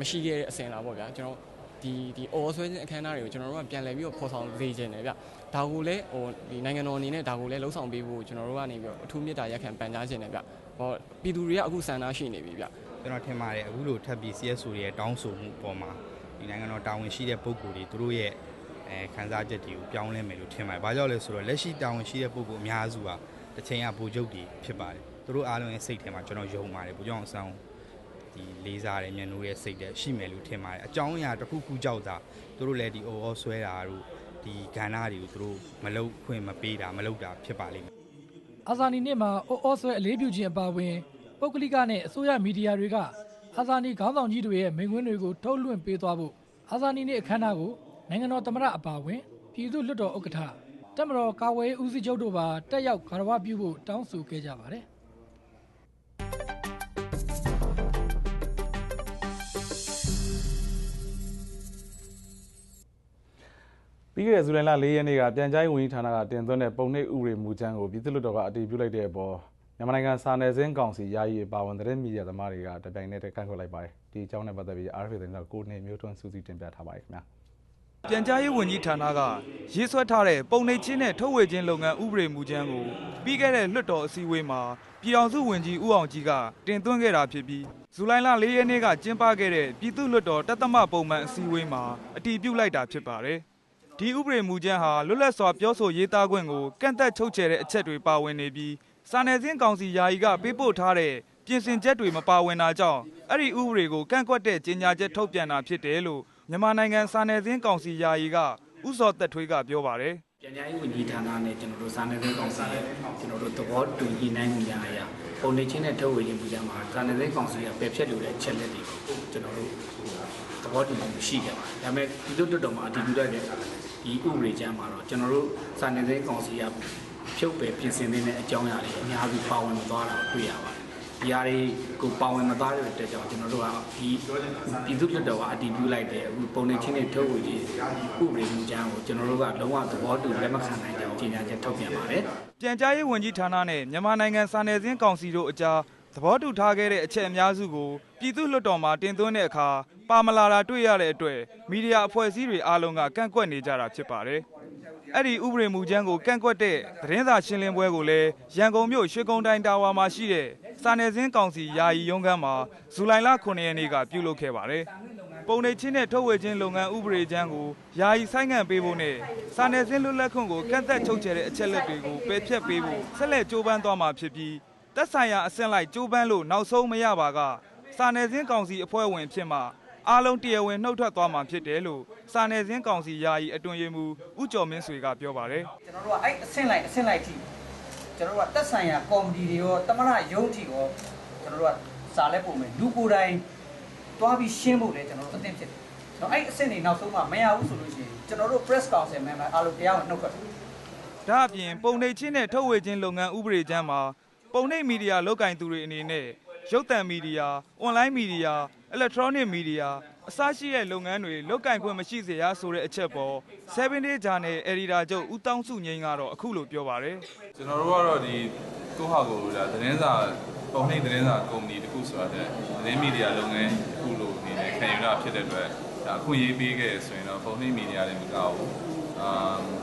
မရှိခဲ့တဲ့အစင်လာပေါ့ဗျာကျွန်တော်ဒီဒီအော်ဆွဲခြင်းအခမ်းအနားတွေကိုကျွန်တော်တို့ကပြန်လည်ပြီးတော့ဖော်ဆောင်စေချင်တယ်ဗျဒါကိုလည်းဟိုဒီနိုင်ငံတော်အနေနဲ့ဒါကိုလည်းလှုံ့ဆော်ပေးဖို့ကျွန်တော်တို့ကနေပြီးတော့အထူးမြတ်တာရက်ခံပန်ကြားခြင်းတယ်ဗျဟောပြည်သူတွေကအခုစံနာရှိနေပြီဗျ ကျွန်တော်ထင်ပါတယ်အခုလိုထပ်ပြီး CSO တွေရဲ့တောင်းဆိုမှုအပေါ်မှာဒီနိုင်ငံတော်တာဝန်ရှိတဲ့ပုဂ္ဂိုလ်တွေသူတို့ရဲ့အဲခန်းစားချက်တွေကိုပြောင်းလဲမယ်လို့ထင်ပါတယ်။ဘာကြောင့်လဲဆိုတော့လက်ရှိတာဝန်ရှိတဲ့ပုဂ္ဂိုလ်အများစုကတစ်ချိန်ကဗိုလ်ချုပ်တွေဖြစ်ပါတယ်။သူတို့အားလုံးရဲ့စိတ်ထဲမှာကျွန်တော်ယုံပါတယ်။ဗိုလ်ချုပ်အောင်ဆန်းဒီလေးစားတဲ့မျက်နှာရဲ့စိတ်တဲ့ရှိမယ်လို့ထင်ပါတယ်။အကြောင်းအရာတစ်ခုခုကြောက်တာသူတို့လည်းဒီအော်အော်ဆွဲတာတို့ဒီကဏ္ဍတွေကိုသူတို့မလုပ်ခွင့်မပေးတာမလုပ်တာဖြစ်ပါလိမ့်မယ်အာဇာနည်နေ့မှာအော်ဆွဲအလေးပြုခြင်းအပါအဝင် ပုဂ္ဂလိကနဲ့အစိုးရမီဒီယာတွေကအာဇာနည်ခေါင်းဆောင်ကြီးတွေရဲ့မိန့်ခွန်းတွေကိုထုတ်လွှင့်ပေးသွားဖို့အာဇာနည်နေ့အခမ်းအနားကိုနိုင်ငံတော်သမ္မတအပါအဝင်ပြည်သူ့လွှတ်တော်ဥက္ကဋ္ဌတက်မတော်ကာဝေးဦးစီးချုပ်တို့ပါတက်ရောက်ဂါရဝပြုဖို့တောင်းဆိုခဲ့ကြပါတယ်ပြီးခဲ့တဲ့ဇူလိုင်လ၄ရက်နေ့ကပြန်ကြားရေးဝန်ကြီးဌာနကတင်သွင်းတဲ့ပုံနှိပ်ဥပဒေမူကြမ်းကိုပြည်သူ့လွှတ်တော်ကအတည်ပြုလိုက်တဲ့အပေါ် မြန်မာနိုင်ငံစာနယ်ဇင်းကောင်စီယာယီအပါဝန်သတင်းမီဒီယာသမားတွေကတပြိုင်နက်တည်းကန့်ကွက်လိုက်ပါတယ်ဒီအကြောင်းနဲ့ပတ်သက်ပြီး RFA သတင်းတော်ကိုနေမျိုးထွန်းစူးစီးတင်ပြထားပါတယ်ခင်ဗျာပြန်ကြားရေးဝန်ကြီးဌာနကရေးဆွဲထားတဲ့ပုံနှိပ်ချင်းနဲ့ထုတ်ဝေခြင်းလုပ်ငန်းဥပဒေမူကြမ်းကိုပြီးခဲ့တဲ့လွှတ်တော်အစည်းအဝေးမှာပြည်အောင်စုဝန်ကြီးဦးအောင်ကြည်ကတင်သွင်းခဲ့တာဖြစ်ပြီးဇူလိုင်လ၄ရက်နေ့ကကျင်းပခဲ့တဲ့ပြည်သူ့လွှတ်တော်တသမပုံမှန်အစည်းအဝေးမှာအတည်ပြုလိုက်တာဖြစ်ပါတယ်။ဒီဥပဒေမူကြမ်းဟာလွတ်လပ်စွာပြောဆိုရေးသားခွင့်ကိုကန့်သက်ချုပ်ချယ်တဲ့အချက်တွေပါဝင်နေပြီး စာနယ်ဇင်းကောင်စီယာယီကပေးပို့ထားတဲ့ ပြင်ဆင်ချက်တွေမပါဝင်တာကြောင့် အဲ့ဒီဥပဒေကို ကန့်ကွက်တဲ့ကြေညာချက်ထုတ်ပြန်တာဖြစ်တယ်လို့ မြန်မာနိုင်ငံစာနယ်ဇင်းကောင်စီယာယီကဥစော်သက်ထွေးက ပြောပါတယ် ပြန်ကြားရေးဝန်ကြီးဌာနနဲ့ ကျွန်တော်တို့ စာနယ်ဇင်းကောင်စီရဲ့ ကျွန်တော်တို့ သဘောတူညီနိုင်မှုများအရာပုံနေချင်းနဲ့ ထုတ်ဝေခြင်းပူဇာမှာ စာနယ်ဇင်းကောင်စီက ပယ်ဖျက်လိုတဲ့ချက်လက်တွေကို ကျွန်တော်တို့ သဘောတူညီမှုရှိခဲ့ပါတယ်။ဒါပေမဲ့ဒီလိုတွတ်တော်မှာ အတည်ပြုလိုက်တဲ့ဒီဥပဒေကျမ်းမှာတော့ ကျွန်တော်တို့ စာနယ်ဇင်းကောင်စီက ဖြုတ်ပယ်ပြင်ဆင်တဲ့အကြောင်းအရာတွေအများကြီးပါဝင်သွားတာကိုတွေ့ရပါတယ်။ဒီဟာတွေကိုပါဝင်မသွားတဲ့အတွက်ကြောင့်ကျွန်တော်တို့ကဒီပြည်သူ့လွှတ်တော်ကအတည်ပြုလိုက်တဲ့အခုပုံနေချင်းနဲ့ထုတ်ဝေခြင်းဥပဒေမူကြမ်းကိုကျွန်တော်တို့ကလုံးဝသဘောတူလက်မခံနိုင်ကြောင်းကြေညာချက်ထုတ်ပြန်ပါတယ်ပြန်ကြားရေးဝန်ကြီးဌာနနဲ့မြန်မာနိုင်ငံစာနယ်ဇင်းကောင်စီတို့အကြားသဘောတူထားခဲ့တဲ့အချက်အများစုကိုပြည်သူ့လွှတ်တော်မှာတင်သွင်းတဲ့အခါပါမလာတာတွေ့ရတဲ့အတွက်မီဒီယာအဖွဲ့အစည်းတွေအားလုံးကကန့်ကွက်နေကြတာဖြစ်ပါတယ်။ အဲ့ဒီဥပဒေမူကြမ်းကိုကန့်ကွက်တဲ့သတင်းစာရှင်းလင်းပွဲကိုလည်းရန်ကုန်မြို့ရွှေကုန်းတိုင်းတာဝါမှာရှိတဲ့စာနယ်ဇင်းကောင်စီယာယီရုံးခန်းမှာဇူလိုင်လ9ရက်နေ့ကပြုလုပ်ခဲ့ပါတယ်။ပုံနေချင်းနဲ့ထုတ်ဝေခြင်းလုပ်ငန်းဥပဒေချမ်းကိုယာယီဆိုင်းငံ့ပေးဖို့နဲ့စာနယ်ဇင်းလွတ်လပ်ခွင့်ကိုကန့်သက်ချုပ်ချယ်တဲ့အချက်လက်တွေကိုပယ်ဖျက်ပေးဖို့ဆက်လက်ကြိုးပမ်းသွားမှာဖြစ်ပြီးသက်ဆိုင်ရာအဆင့်လိုက်ကြိုးပမ်းလို့နောက်ဆုံးမရပါကစာနယ်ဇင်းကောင်စီအဖွဲ့ဝင်ဖြစ်မှ အားလုံးတရားဝင်နှုတ်ထွက်သွားမှာဖြစ်တယ်လို့စာနယ်ဇင်းကောင်စီယာယီအတွင်ရေးမှူးဦးကျော်မင်းဆွေကပြောပါတယ်ကျွန်တော်တို့ကအဲ့အဆင့်လိုက်အဆင့်လိုက်ထိကျွန်တော်တို့ကတက်ဆိုင်ရာကော်မတီတွေရောတမရရုံးထိရောကျွန်တော်တို့ကစာလဲပုံမယ်လူကိုယ်တိုင်တွားပြီးရှင်းဖို့လဲကျွန်တော်တို့အသင့်ဖြစ်တယ်။တော့အဲ့အဆင့်တွေနောက်ဆုံးမှမရဘူးဆိုလို့ရှိရင်ကျွန်တော်တို့ press council member အားလုံးတရားဝင်နှုတ်ထွက်တယ်ဒါအပြင်ပုံနှိပ်ချင်းနဲ့ထုတ်ဝေခြင်းလုပ်ငန်းဥပဒေချမ်းမှာပုံနှိပ်မီဒီယာလောက်ကင်သူတွေအနေနဲ့ရုပ်သံမီဒီယာ၊အွန်လိုင်းမီဒီယာ၊ အီလက်ထရောနစ်မီဒီယာအစရှိတဲ့လုပ်ငန်းတွေလောက်ကင်ခွင့်မရှိစေရဆိုတဲ့အချက်ပေါ်7 day journal editor ချုပ်ဦးတောင်းစုငိမ့်ကတော့အခုလိုပြောပါတယ်ကျွန်တော်တို့ကတော့ဒီကိုယ့်ဟာကိုယ်ဒါသတင်းစာပုံနှိပ်သတင်းစာကုမ္ပဏီတစ်ခုဆိုတာတဲ့သတင်းမီဒီယာလုပ်ငန်းတစ်ခုလို့အနေနဲ့ခံယူတာဖြစ်တဲ့အတွက်ဒါအခွင့်အရေးပေးခဲ့ဆိုရင်တော့ပုံနှိပ်မီဒီယာတွေမကောက်ဘူးအာ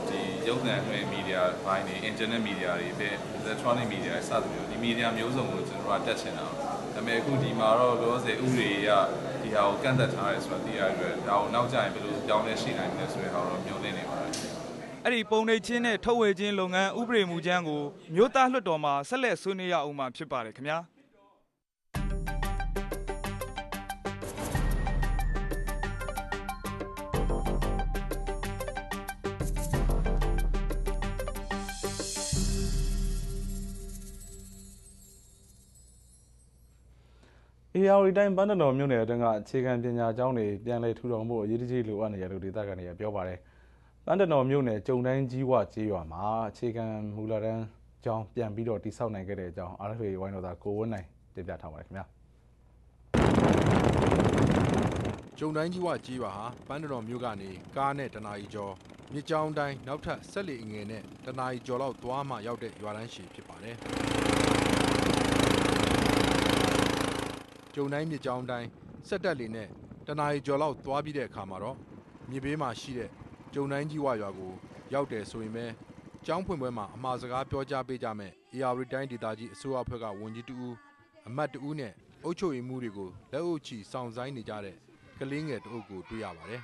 ဒီရုပ်သံလွှင့်မီဒီယာဘိုင်းတွေ internet media တွေပဲ electronic media တွေစသဖြင့်ဒီ media မျိုးစုံကိုကျွန်တော်တို့ကတက်ချင်တာ ဒါပေမဲ့အခုဒီမှာတော့လောဆယ်ဥပဒေအရဒီဟာကိုကန့်သက်ထားရဲဆိုတာသိရတဲ့အတွက်ဒါကိုနောက်ကျရင်ဘယ်လိုပြောင်းလဲရှိနိုင်မလဲဆိုတဲ့ဟာတော့မျှော်လင့်နေပါတယ်အဲ့ဒီပုံနှိပ်ချင်းနဲ့ထုတ်ဝေခြင်းလုပ်ငန်းဥပဒေမူကြမ်းကိုမြို့သားလွှတ်တော်မှာဆက်လက်ဆွေးနွေးရအောင်မှာဖြစ်ပါတယ်ခင်ဗျာ AR တိုင်းဘန်းတတော်မြို့နယ်အတွင်းကအခြေခံပညာကျောင်းတွေပြန်လည်ထူထောင်ဖို့အရေးတကြီးလိုအပ်နေတယ်လို့ဒေသခံတွေကပြောပါတယ်။ဘန်းတတော်မြို့နယ်ကျုံတိုင်းကြီးဝကျေးရွာမှာအခြေခံမူလတန်းကျောင်းပြန်ပြီးတော့တိစောက်နိုင်ခဲ့တဲ့အကြောင်း RFA ဝိုင်းတော်သားကိုဝင်းနိုင်တင်ပြထားပါတယ်ခင်ဗျာ။ကျုံတိုင်းကြီးဝကြီးပါဟာပန်းတတော်မြို့ကနေကားနဲ့တနာရီကျော်မြစ်ကြောင်းတိုင်းနောက်ထပ်ဆက်လီအငယ်နဲ့တနာရီကျော်လောက်သွားမှရောက်တဲ့ရွာတန်းရှည်ဖြစ်ပါတယ်။ ကျုံတိုင်းမြစ်ကြောင်းတိုင်းဆက်တက်လီနဲ့တနာရီကျော်လောက်သွားပြီးတဲ့အခါမှာတော့မြေဘေးမှာရှိတဲ့ကျုံတိုင်းကြီးဝရွာကို ရောက်တယ်ဆိုရင်ပဲကျောင်းဖွင့်ပွဲမှာအမှားစကားပြောကြားပေးကြမဲ့ AR တိုင်းဒေသကြီးအစိုးရအဖွဲ့ကဝန်ကြီးတူဦးအမတ်တူဦးနဲ့အုပ်ချုပ်ရေးမှူးတွေကိုလက်အုပ်ချီစောင့်ဆိုင်နေကြတဲ့ကလေးငယ်တအုပ်ကိုတွေ့ရပါတယ်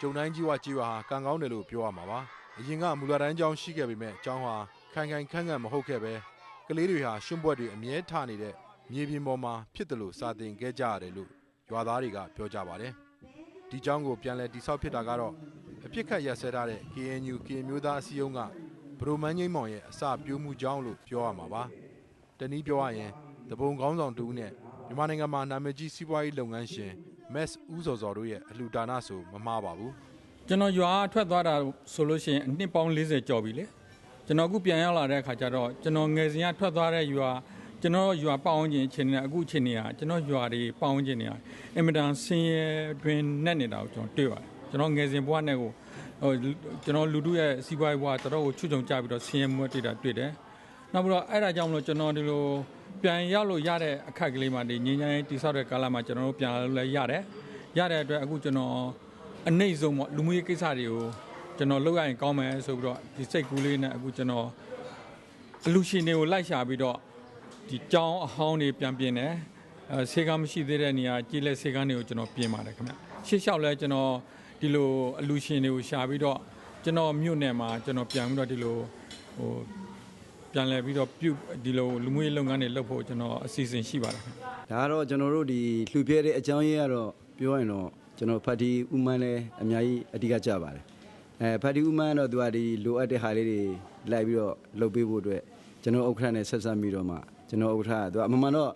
ကျုံတိုင်းကြီးဝကြီးဝါဟာကံကောင်းတယ်လို့ပြောရမှာပါ အရင်ကမူလာတန်းကျောင်းရှိခဲ့ပေမဲ့ကျောင်းဟာခိုင်ခိုင်ခန့်ခန့်မဟုတ်ခဲ့ပဲကလေးတွေဟာရှွန့်ပွက်တွေအမြဲထားနေတဲ့မြေပြင်ပေါ်မှာဖြစ်တယ်လို့စာသင်ခဲ့ကြရတယ်လို့ရွာသားတွေကပြောကြပါတယ်ဒီကျောင်းကိုပြန်လည်တိဆောက်ဖြစ်တာကတော့အပြစ်ခတ်ရက်စဲထားတဲ့ KNU ကရင်မျိုးသားအစည်းအရုံးကဘရိုမန်းငိမ့်မောင်ရဲ့အစပြိုးမှုကြောင်းလို့ပြောရမှာပါတနည်းပြောရရင်တပုံကောင်းဆောင်တူနဲ့မြန်မာနိုင်ငံမှာနာမည်ကြီးစီးပွားရေးလုပ်ငန်းရှင်မက်စ်ဦးစော်စော်တို့ရဲ့အလှူဒါနဆိုမမှားပါဘူး ကျွန်တော်ရွာထွက်သွားတာဆိုလို့ရှိရင်အနှစ်ပေါင်း40ကျော်ပြီလေကျွန်တော်အခုပြန်ရောက်လာတဲ့အခါကျတော့ကျွန်တော်ငယ်စဉ်ကထွက်သွားတဲ့ရွာကျွန်တော်ရွာပေါင်းခြင်းအခြေအနေနဲ့အခုအခြေအနေကကျွန်တော်ရွာတွေပေါင်းခြင်းနေအင်မတန်ဆင်းရဲတွင်နဲ့နေတာကိုကျွန်တော်တွေ့ပါတယ်ကျွန်တော်ငယ်စဉ်ဘဝနဲ့ကိုဟိုကျွန်တော်လူတို့ရဲ့စီးပွားရေးဘဝတော်တော်ကိုချွတ်ချုံကြပြီးတော့ဆင်းရဲမှုတွေ့တာတွေ့တယ်နောက်ပြီးတော့အဲ့ဒါကြောင့်မလို့ကျွန်တော်ဒီလိုပြန်ရောက်လို့ရတဲ့အခက်ကလေးမှဒီငင်းငင်းတိဆောက်တဲ့ကာလမှာကျွန်တော်တို့ပြန်လို့လည်းရတယ်ရတဲ့အတွက်အခုကျွန်တော် အနှိမ့်ဆုံးပေါ့လူမှုရေးကိစ္စတွေကိုကျွန်တော်လုပ်ရရင်ကောင်းမယ်ဆိုပြီးတော့ဒီစိတ်ကူးလေးနဲ့အခုကျွန်တော်အလူရှင်တွေကိုလိုက်ရှာပြီးတော့ဒီကြောင်းအဟောင်းတွေပြန်ပြင်တယ်အဲဆေးကမ်းမရှိသေးတဲ့နေရာကြည်လက်ဆေးကမ်းတွေကိုကျွန်တော်ပြင်ပါတယ်ခင်ဗျရှေ့လျှောက်လဲကျွန်တော်ဒီလိုအလူရှင်တွေကိုရှာပြီးတော့ကျွန်တော်မြို့နယ်မှာကျွန်တော်ပြန်ပြီးတော့ဒီလိုဟိုပြန်လဲပြီးတော့ပြုဒီလိုလူမှုရေးလုပ်ငန်းတွေလုပ်ဖို့ကျွန်တော်အစီအစဉ်ရှိပါတယ်ခင်ဗျဒါကတော့ကျွန်တော်တို့ဒီလှူပြဲတဲ့အကြောင်းရင်းကတော့ပြောရင်တော့ ကျွန်တော်ဖတ်တီဥမန်းလည်းအများကြီးအဓိကကြပါတယ်အဲဖတ်တီဥမန်းကတော့သူကဒီလိုအပ်တဲ့ဟာလေးတွေလိုက်ပြီးတော့လုပ်ပေးဖို့အတွက်ကျွန်တော်ဥက္ကဋ္ဌနဲ့ဆက်ဆက်ပြီးတော့မှကျွန်တော်ဥက္ကဋ္ဌကသူကအမှန်မှန်တော့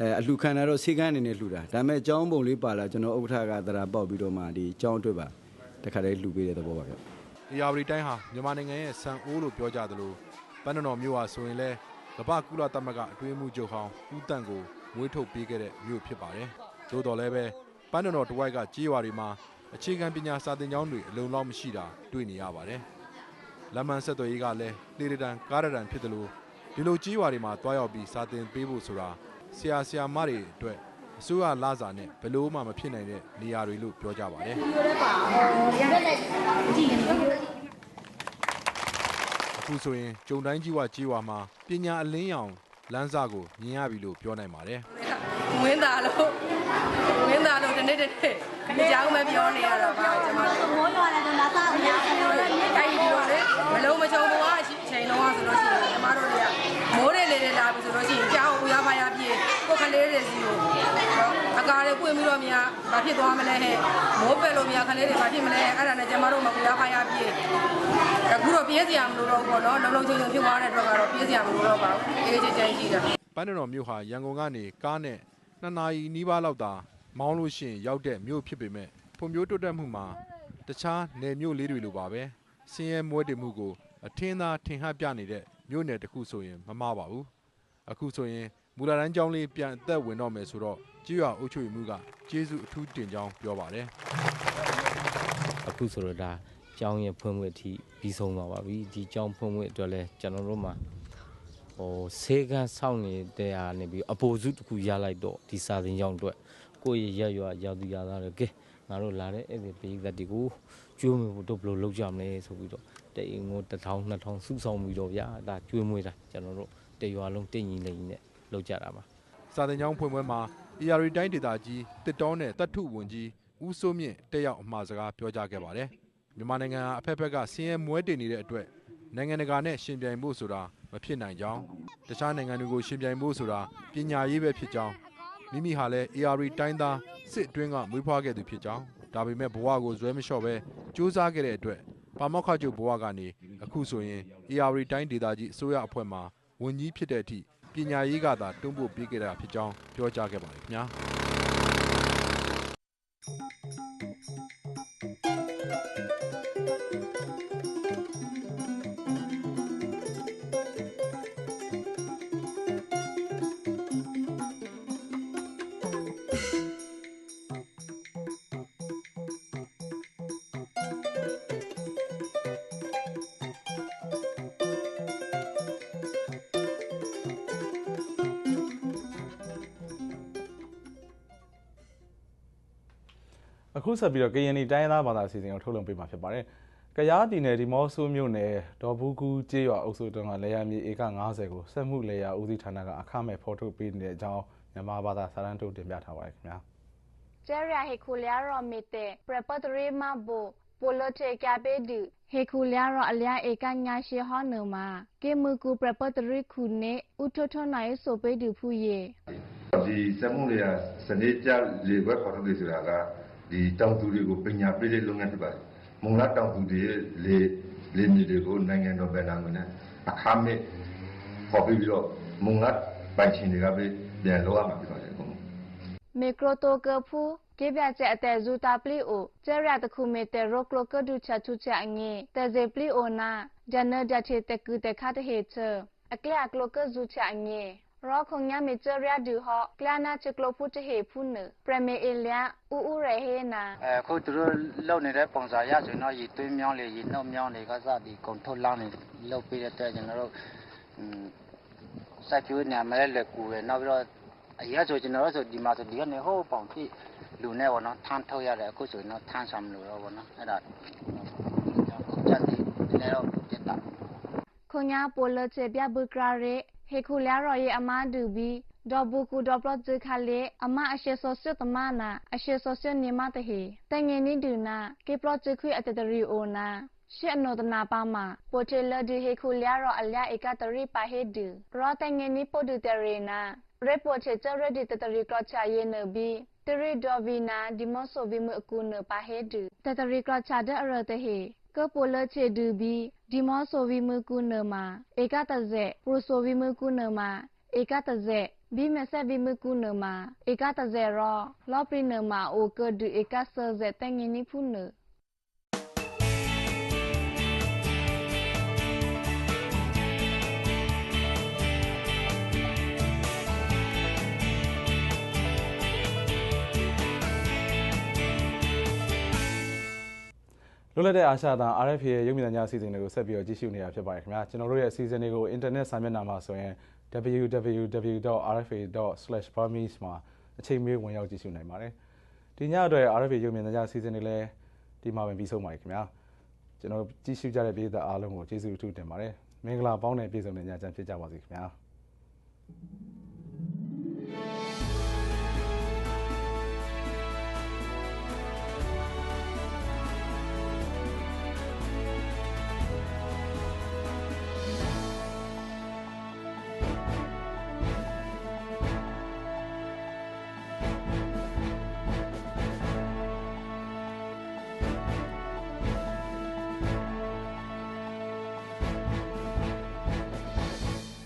အဲအလှခံတာတော့စေကန်းအနေနဲ့လှူတာဒါပေမဲ့ကျောင်းပုံလေးပါလာကျွန်တော်ဥက္ကဋ္ဌကသရာပေါက်ပြီးတော့မှဒီကျောင်းအတွက်ပါတခါတည်းလှူပေးတဲ့သဘောပါဗျ။ရာဝတီတိုင်းဟာမြန်မာနိုင်ငံရဲ့စံအိုးလို့ပြောကြသလိုပန်းတတော်မြို့ဟာဆိုရင်လည်းကမ္ဘာကုလသမဂ္ဂအတွင်းမှုချုပ်ဟောင်းဦးတန့်ကိုမွေးထုတ်ပေးခဲ့တဲ့မြို့ဖြစ်ပါတယ်။သို့တော်လည်းပဲ ပန်းတတော်တဝိုက်ကကြေးရွာတွေမှာအခြေခံပညာစာသင်ကျောင်းတွေအလုံးလောက်မရှိတာတွေ့နေရပါတယ်။လမ်းမဆက်သွယ်ရေးကလည်းလေရတန်ကားရတန်ဖြစ်တယ်လို့ဒီလိုကြေးရွာတွေမှာတွားရောက်ပြီးစာသင်ပေးဖို့ဆိုတာဆရာဆရာမတွေအတွက်အစိုးရလာစာနဲ့ဘယ်လို့မှမဖြစ်နိုင်တဲ့နေရာတွေလို့ပြောကြပါတယ်။အခုဆိုရင်ဂျုံတိုင်းကြီးဝကြီးဝါမှာပညာအလင်းရောင်လမ်းစာကိုမြင်ရပြီလို့ပြောနိုင်ပါတယ်ဝင်းသားလို့ ဝင်းသားလို့ဒီနေ့တနေ့ဒီကြောင်ပဲပြောနေရတာပါကျွန်မတို့မိုးရွာလည်းတော့သာဗျာတိုက်ပြီးတော့လေမလုံးမချုံဘဝအချိန်လုံးဆိုလို့ရှိရင်ကျွန်မတို့တွေကမိုးတွေလေတွေလာပြီဆိုလို့ရှိရင်ကြောင်ဦးရပါရပြေကိုခလေးတွေစီကိုအကားတွေပွင့်ပြီးတော့များဘာဖြစ်သွားမလဲဟဲ့မိုးပယ်လို့များခလေးတွေဘာဖြစ်မလဲအဲ့ဒါနဲ့ကျွန်မတို့မကူရပါရပြေအခုတော့ပြေးစရာမလိုတော့ဘူးပေါ့နော်လုံးလုံးချုံချုံဖြစ်သွားတဲ့အတွက်ကတော့ပြေးစရာမလိုတော့ပါဘူးအေးချစ်ချမ်းရှိတာ။ပန်းတတော်မြို့ဟာရန်ကုန်ကနေကားနဲ့ နှစ်နာရီနီးပါးလောက်သာမောင်းလို့ရှိရင်ရောက်တဲ့မြို့ဖြစ်ပေမဲ့ဖွံ့ဖြိုးတိုးတက်မှုမှာတခြားနယ်မြို့လေးတွေလိုပါပဲဆင်းရဲမွဲတေမှုကိုအထင်းသားထင်ဟပ်ပြနေတဲ့မြို့နယ်တစ်ခုဆိုရင်မမှားပါဘူး။အခုဆိုရင်မူလာတန်းကျောင်းလေးပြန်အသက်ဝင်တော့မယ်ဆိုတော့ကြေးရွာအုပ်ချုပ်ရေးမှုကကျေးဇူးအထူးတင်ကြောင်းပြောပါတယ်။အခုဆိုတော့ဒါကျောင်းရဲ့ဖွင့်ဖွင့်အထိပြီးဆုံးသွားပါပြီဒီကျောင်းဖွင့်ဖွင့်အတွက်လဲကျွန်တော်တို့မှာ ဟိုဆေးကန်းစောင့်နေတဲ့ဟာနေပြီးအပိုစုတစ်ခုရလိုက်တော့ဒီစာသင်ကျောင်းအတွက်ကိုယ့်ရဲ့ရက်ရွာရောက်သူရသားတွေကဲငါတို့လာတဲ့အဲ့ဒီပြည်သက်တွေကိုကျွေးမွေးဖို့တို့ဘယ်လိုလုပ်ကြမလဲဆိုပြီးတော့တိတ်ငို1000 2000စုဆောင်ပြီးတော့ဗျာဒါကျွေးမွေးတာကျွန်တော်တို့တရွာလုံးတင့်ညီလိမ့်နဲ့လုပ်ကြတာပါစာတင်ကျောင်းဖွင့်ပွဲမှာ AR တိုင်းဒေသကြီးတစ်တောနဲ့တတ်ထုဝန်ကြီးဦးစိုးမြင့်တက်ရောက်အမှာစကားပြောကြားခဲ့ပါတယ်မြန်မာနိုင်ငံဟာအဖက်ဖက်ကဆင်းရဲမွဲတေနေတဲ့အတွက်နိုင်ငံတကာနဲ့ရှင်ပြိုင်ဖို့ဆိုတာ မဖြစ်နိုင်ကြောင်းတခြားနိုင်ငံတွေကိုရှင်ပြိုင်ဖို့ဆိုတာပညာရေးပဲဖြစ်ကြောင်းမိမိဟာလည်း AR တိုင်းသားစစ်အတွင်းကမွေးဖွားခဲ့သူဖြစ်ကြောင်းဒါပေမဲ့ဘဝကိုဇွဲမလျှော့ပဲစူးစမ်းခဲ့တဲ့အတွက်ပါမောက္ခချုပ်ဘဝကနေအခုဆိုရင် AR တိုင်းဒေသကြီးအစိုးရအဖွဲ့မှဝန်ကြီးဖြစ်တဲ့အထိပညာရေးကသာတွန်းပို့ပေးခဲ့တာဖြစ်ကြောင်းပြောကြားခဲ့ပါတယ်ခင်ဗျာ အခုဆက်ပြီးတော့ကရင်နီတိုင်းရင်းသားဘာသာအစီအစဉ်ကိုထုတ်လွှင့်ပေးမှာဖြစ်ပါတယ်။ကယားပြည်နယ်ဒီမော့ဆိုမြို့နယ်ဒေါ်ဘူးကူကျေးရွာအုပ်စုတုန်းကလေယာမြေဧက90ကိုစက်မှုလေယာဦးစီးဌာနကအခမဲ့ဖော်ထုတ်ပေးနေတဲ့အကြောင်းမြန်မာဘာသာစာတမ်းထုတ်တင်ပြထားပါတယ်ခင်ဗျာ။ကျရဟေခုလျာရောမီတေပရပတ်ရီမဘူပိုလိုတေကပေဒူဟေခုလျာရောအလျာဧကညာရှိဟောနမကေမူကူပရပတ်ရီခုနေဥထထနိုင်ဆိုပေဒူဖူယေဒီစက်မှုတွေကစနေကြလေဘက်ခေါ်ထုတ်လို့ဆိုတာက ဒီတောင်သူတွေကိုပညာပေးတဲ့လုပ်ငန်းဖြစ်ပါတယ်။မုံလာတောင်သူတွေလေလေမြေတွေကိုနိုင်ငံတော်ဗန်နာငွေနဲ့အခါမဲ့ပေါ်ပြီးတော့မုံလာပိုင်ရှင်တွေကပဲပြန်လောက်ရမှာဖြစ်ပါတယ်အကုန်လုံးမီကရိုတိုကဖူကေပြကျအတဲဇူတာပလီအိုကျရတခုမီတေရိုကလိုကဒူချတူချအငေတေဇေပလီအိုနာဂျန်နဒချေတကူတခါတဟေချအကလကလိုကဇူချအငေ ရောခုံညာမီကျရဒူဟောကလနာချကလိုဖူတဟေဖူနပရမေအလျာဥဥရဟေနာအခုသူတို့လုံနေတဲ့ပုံစံရဆိုရင်တော့ရေသွေးမြောင်းလေရေနှုတ်မြောင်းတွေကစသည်ကုန်ထုတ်လောင်းနေလုပ်ပြီးတဲ့အတွက်ကျွန်တော်တို့စိုက်ပျိုးနေမှာလည်းလက်ကူရယ်နောက်ပြီးတော့အရာဆိုကျွန်တော်တို့ဆိုဒီမှာဆိုဒီကနေဟိုးပေါင်ပြည့်လူနဲ့ပေါ့နော်ထမ်းထုတ်ရတယ်အခုဆိုရင်တော့ထမ်းဆောင်လို့တော့ပေါ့နော်အဲ့ဒါကြက်တယ်နည်းတော့ပြတ်တာခုညာပိုလချေပြဘကရာရေ ဟေခုလျာရောယေအမဒူဘီဒေါ်ဘူကူဒေါ်ပလော့ဂျခါလေအမအရှေဆောဆွတ်တမနာအရှေဆောဆွတ်နေမတဟေတငယ်နီဒူနာကေပလော့ဂျခွေအတတရီအိုနာရှေအနောတနာပါမပိုတေလဒီဟေခုလျာရောအလျာဧကတရီပါဟေဒူရောတငယ်နီပိုဒူတရေနာရေပိုချေချရဒီတတရီကလော့ချာယေနဘီတရီဒေါ်ဗီနာဒီမော့ဆိုဗီမအကူနပါဟေဒူတတရီကလော့ချာဒအရတဟေ ကပိုလချေဒူဘီဒီမော့ဆိုဗီမကူနမာဧကတဇေပရဆိုဗီမကူနမာဧကတဇေဘီမဆက်ဘီမကူနမာဧကတဇေရောလောပရိနမာအိုကဒူဧကဆဇေတငင်းနိဖုန လွတ်လပ်တဲ့အာရှသား RFA ရဲ့ရုပ်မြင်သံကြားအစီအစဉ်တွေကိုဆက်ပြီးတော့ကြည့်ရှုနေတာဖြစ်ပါတယ်ခင်ဗျာကျွန်တော်တို့ရဲ့အစီအစဉ်တွေကိုအင်တာနက်စာမျက်နှာမှာဆိုရင် www.rfa.burmese မှာအချိန်မီဝင်ရောက်ကြည့်ရှုနိုင်ပါတယ်ဒီညအတွက် RFA ရုပ်မြင်သံကြားအစီအစဉ်တွေလည်းဒီမှာပဲပြီးဆုံးပါပြီခင်ဗျာကျွန်တော်ကြည့်ရှုကြတဲ့ပြည်သက်အားလုံးကိုကျေးဇူးအထူးတင်ပါတယ်မင်္ဂလာပေါင်းနဲ့ပြည့်စုံတဲ့ညချမ်းဖြစ်ကြပါစေခင်ဗျာ